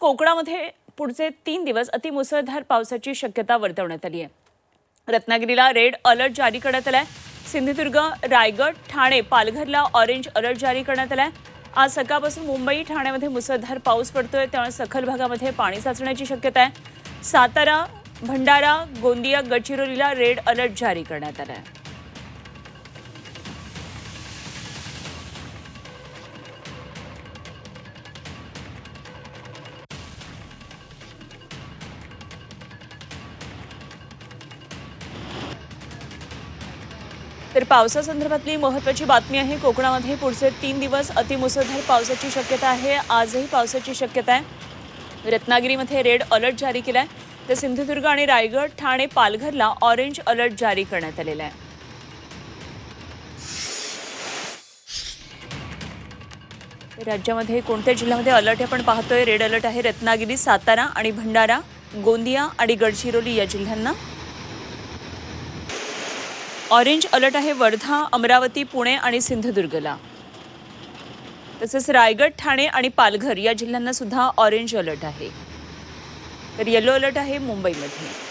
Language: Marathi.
कोकणामध्ये पुढचे तीन दिवस अतिमुसळधार पावसाची शक्यता वर्तवण्यात आली आहे. रत्नागिरीला रेड अलर्ट जारी करण्यात आलाय. सिंधुदुर्ग रायगड ठाणे पालघरला ऑरेंज अलर्ट जारी करण्यात आलाय. आज सकाळपासून मुंबई ठाण्यामध्ये मुसळधार पाऊस पडतोय. त्यामुळे सखल भागामध्ये पाणी साचण्याची शक्यता आहे. सातारा भंडारा गोंदिया गडचिरोलीला रेड अलर्ट जारी करण्यात आला आहे तर पावसासंदर्भातली महत्त्वाची बातमी आहे. कोकणामध्ये पुढचे तीन दिवस अतिमुसळधार पावसाची शक्यता आहे. आजही पावसाची शक्यता आहे. रत्नागिरीमध्ये रेड अलर्ट जारी केला आहे तर सिंधुदुर्ग आणि रायगड ठाणे पालघरला ऑरेंज अलर्ट जारी करण्यात आलेला आहे. राज्यामध्ये कोणत्या जिल्ह्यामध्ये अलर्ट आपण पाहतोय. रेड अलर्ट आहे रत्नागिरी सातारा आणि भंडारा गोंदिया आणि गडचिरोली या जिल्ह्यांना. ऑरेंज अलर्ट आहे वर्धा अमरावती पुणे आणि सिंधुदुर्गला. तसेच रायगड ठाणे आणि पालघर या जिल्ह्यांना सुद्धा ऑरेंज अलर्ट आहे. तर येलो अलर्ट आहे मुंबईमध्ये.